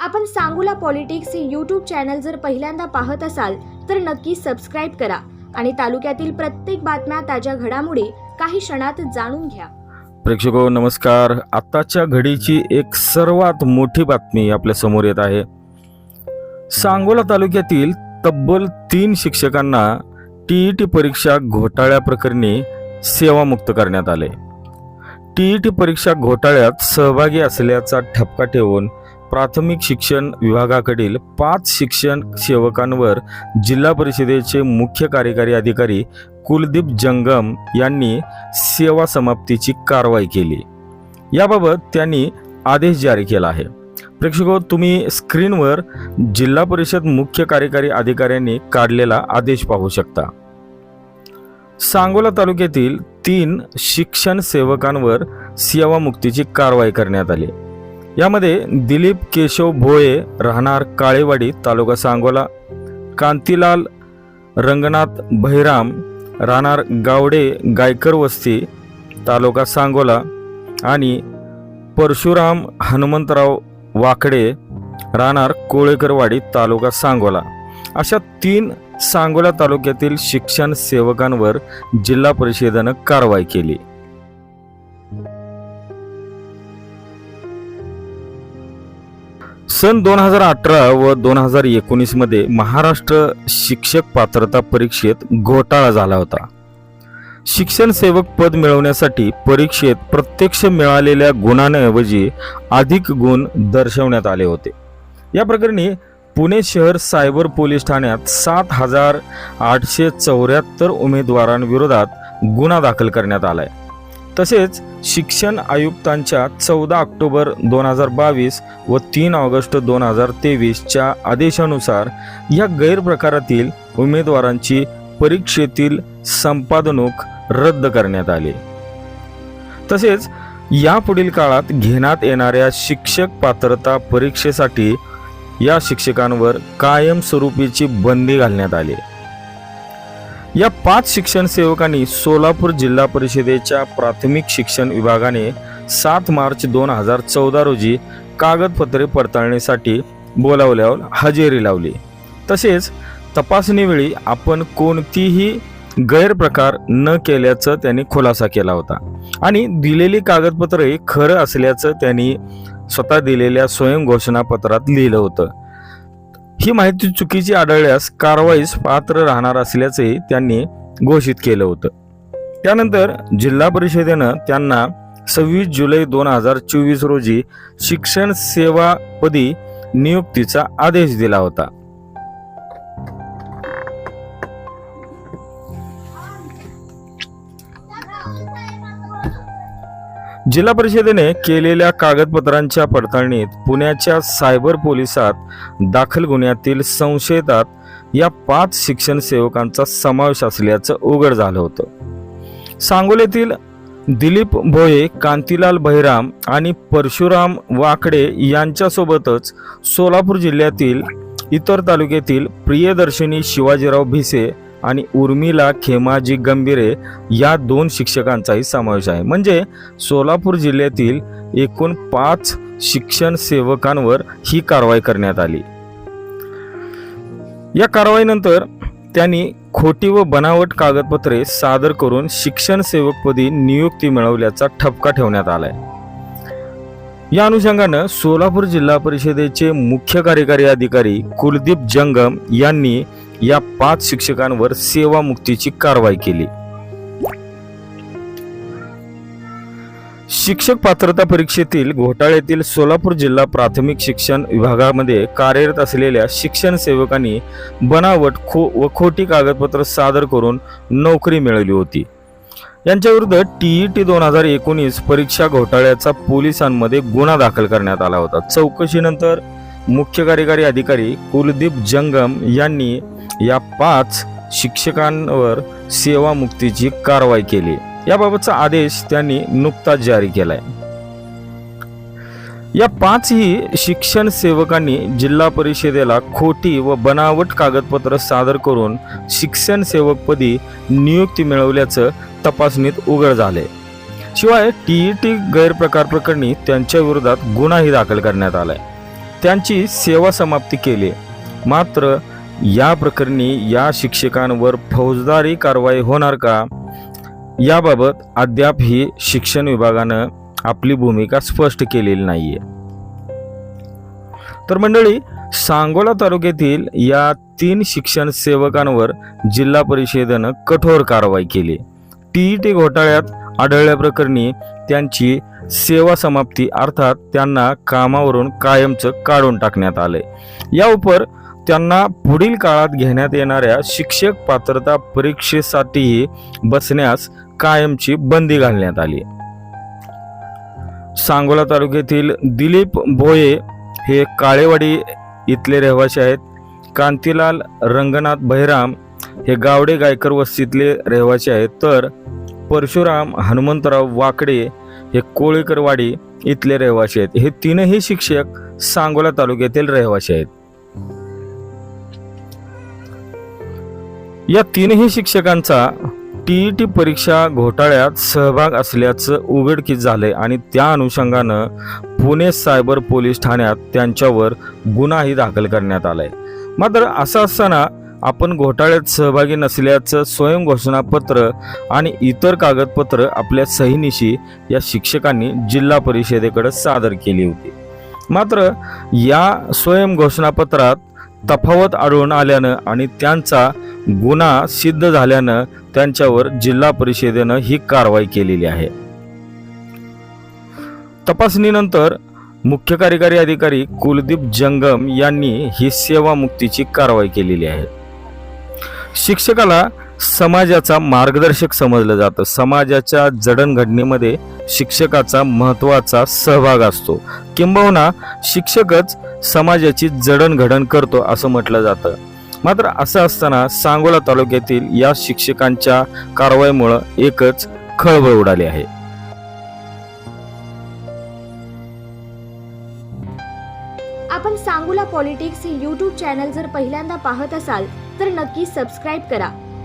आपण सांगूला पॉलिटिक्स हे YouTube channel जर पहिल्यांदा पाहत असाल तर नक्की सबस्क्राईब करा आणि तालुक्यातील प्रत्येक बातम्या ताज्या घडामोडी काही क्षणात जाणून घ्या. प्रेक्षको हो, नमस्कार. आत्ताच्या घडीची एक सर्वात मोठी बातमी आपल्यासमोर येत आहे. सांगोला तालुक्यातील तब्बल तीन शिक्षकांना टी ई टी परीक्षा घोटाळ्याप्रकरणी सेवामुक्त करण्यात आले. टी ई टी परीक्षा घोटाळ्यात सहभागी असल्याचा ठपका ठेवून प्राथमिक शिक्षण विभागाकडील पाच शिक्षण सेवकांवर जिल्हा परिषदेचे मुख्य कार्यकारी अधिकारी कुलदीप जंगम यांनी सेवा समाप्तीची कारवाई केली. याबाबत त्यांनी आदेश जारी केला आहे. प्रेक्षको तुम्ही स्क्रीनवर जिल्हा परिषद मुख्य कार्यकारी अधिकाऱ्यांनी काढलेला आदेश पाहू शकता. सांगोला तालुक्यातील तीन शिक्षण सेवकांवर सेवामुक्तीची कारवाई करण्यात आली. यामध्ये दिलीप केशव भोये राहणार काळेवाडी तालुका सांगोला कांतीलाल रंगनाथ बहिराम राहणार गावडे गायकर वस्ती तालुका सांगोला आणि परशुराम हनुमंतराव वाकडे राहणार कोळेकरवाडी तालुका सांगोला. अशा तीन सांगोला तालुक्यातील शिक्षण सेवकांवर जिल्हा परिषदेनं कारवाई केली. सन दोन हजार अठरा व दोन हजार एकोणीसमध्ये महाराष्ट्र शिक्षक पात्रता परीक्षेत घोटाळा झाला होता. शिक्षण सेवक पद मिळवण्यासाठी परीक्षेत प्रत्यक्ष मिळालेल्या गुणांऐवजी अधिक गुण दर्शवण्यात आले होते. या प्रकरणी पुणे शहर सायबर पोलीस ठाण्यात सात हजार आठशे चौऱ्याहत्तर उमेदवारांविरोधात गुन्हा दाखल करण्यात आला आहे तसेच शिक्षण आयुक्तांच्या चौदा ऑक्टोबर दोन हजार बावीस व तीन ऑगस्ट दोन हजार तेवीसच्या आदेशानुसार या गैरप्रकारातील उमेदवारांची परीक्षेतील संपादनूक रद्द करण्यात आली. तसेच यापुढील काळात घेण्यात येणाऱ्या शिक्षक पात्रता परीक्षेसाठी या शिक्षकांवर कायमस्वरूपीची बंदी घालण्यात आली. या पाच शिक्षण सेवकांनी सोलापूर जिल्हा परिषदेच्या प्राथमिक शिक्षण विभागाने सात मार्च दोन हजार चौदा रोजी कागदपत्रे पडताळणीसाठी बोलावल्यावर हजेरी लावली. तसेच तपासणीवेळी आपण कोणतीही गैरप्रकार न केल्याचं त्यांनी खुलासा केला होता. आणि दिलेली कागदपत्रे खरं असल्याचं त्यांनी स्वतः दिलेल्या स्वयंघोषणापत्रात लिहिलं होतं. ही माहिती चुकीची आढळल्यास कारवाईस पात्र राहणार असल्याचे त्यांनी घोषित केलं होतं. त्यानंतर जिल्हा परिषदेनं त्यांना सव्वीस जुलै दोन हजार चोवीस रोजी शिक्षण सेवापदी नियुक्तीचा आदेश दिला होता. जिल्हा परिषदेने केलेल्या कागदपत्रांच्या पडताळणीत पुण्याच्या सायबर पोलिसात दाखल गुन्ह्यातील संशयितात या पाच शिक्षण सेवकांचा समावेश असल्याचं उघड झालं होतं. सांगोलीतील दिलीप भोये कांतीलाल बहिराम आणि परशुराम वाकडे यांच्यासोबतच सोलापूर जिल्ह्यातील इतर तालुक्यातील प्रियदर्शिनी शिवाजीराव भिसे आणि उर्मिला खेमाजी गंभीरे या दोन शिक्षकांचाही समावेश आहे. म्हणजे सोलापूर जिल्ह्यातील एकूण पाच शिक्षण सेवकांवर ही कारवाई करण्यात आली. या कारवाईनंतर त्यांनी खोटी व बनावट कागदपत्रे सादर करून शिक्षण सेवकपदी नियुक्ती मिळवल्याचा ठपका ठेवण्यात आलाय. या अनुषंगानं सोलापूर जिल्हा परिषदेचे मुख्य कार्यकारी अधिकारी कुलदीप जंगम यांनी या पाच शिक्षकांवर सेवामुक्तीची कारवाई केली. शिक्षक पात्रता परीक्षेतील घोटाळ्यातील सोलापूर जिल्हा प्राथमिक शिक्षण विभागामध्ये कार्यरत असलेल्या शिक्षण सेवकांनी बनावट खो व खोटी कागदपत्र सादर करून नोकरी मिळवली होती. यांच्याविरुद्ध टीईटी टी दोन हजार एकोणीस परीक्षा घोटाळ्याचा पोलिसांमध्ये गुन्हा दाखल करण्यात आला होता. चौकशीनंतर मुख्य कार्यकारी अधिकारी कुलदीप जंगम यांनी या पाच शिक्षकांवर सेवामुक्तीची कारवाई केली. याबाबतचा आदेश त्यांनी नुकताच जारी केलाय. या पाचही शिक्षण सेवकांनी जिल्हा परिषदेला खोटी व बनावट कागदपत्र सादर करून शिक्षण सेवकपदी नियुक्ती मिळवल्याचं तपासणीत उघड झाले. शिवाय टी ई टी गैरप्रकार प्रकरणी त्यांच्या विरोधात गुन्हाही दाखल करण्यात आलाय. त्यांची सेवा समाप्ती केली. मात्र या प्रकरणी या शिक्षकांवर फौजदारी कारवाई होणार का? याबाबत अद्याप ही शिक्षण विभागानं आपली भूमिका स्पष्ट केलेली नाहीये. तर मंडळी सांगोला तालुक्यातील या तीन शिक्षण सेवकांवर जिल्हा परिषदेनं कठोर कारवाई केली. टीईटी घोटाळ्यात आढळल्याप्रकरणी त्यांची सेवा समाप्ती अर्थात त्यांना कामावरून कायमचं काढून टाकण्यात आलंय. या उपर त्यांना पुढील काळात घेण्यात येणाऱ्या शिक्षक पात्रता परीक्षेसाठीही बसण्यास कायमची बंदी घालण्यात आली. सांगोला तालुक्यातील दिलीप भोये हे काळेवाडी इथले रहिवासी आहेत. कांतीलाल रंगनाथ बहिराम हे गावडे गायकर वस्तीतले रहिवासी आहेत. तर परशुराम हनुमंतराव वाकडे हे कोळीकरवाडी इथले रहिवासी आहेत. हे तीनही शिक्षक सांगोला तालुक्यातील रहिवासी आहेत. या तीनही शिक्षकांचा टी परीक्षा घोटाळ्यात सहभाग असल्याचं उघडकीस झालंय आणि त्या अनुषंगानं पुणे सायबर पोलीस ठाण्यात त्यांच्यावर गुन्हाही दाखल करण्यात आलाय. मात्र असं असताना आपण घोटाळ्यात सहभागी नसल्याचं स्वयंघोषणापत्र आणि इतर कागदपत्र आपल्या सहिनीशी या शिक्षकांनी जिल्हा परिषदेकडे सादर केली होती. मात्र या स्वयंघोषणापत्रात तफावत आढळून आल्यानं आणि त्यांचा गुन्हा सिद्ध झाल्यानं त्यांच्यावर जिल्हा परिषदेनं ही कारवाई केलेली आहे. तपासणीनंतर मुख्य कार्यकारी अधिकारी कुलदीप जंगम यांनी ही सेवामुक्तीची कारवाई केलेली आहे. शिक्षकाला समाजाचा मार्गदर्शक समजलं जातं. समाजाच्या जडणघडणीमध्ये शिक्षकाचा महत्त्वाचा सहभाग असतो. किंबहुना शिक्षकच समाजाची जडणघडण करतो असं म्हटलं जातं. मात्र असं असताना सांगोला तालुक्यातील या शिक्षकांच्या कारवाईमुळं एकच खळबळ उडाली आहे. आपण सांगोला पॉलिटिक्स हे यूट्यूब चॅनल जर पहिल्यांदा पाहत असाल तर नक्की सबस्क्राईब करा.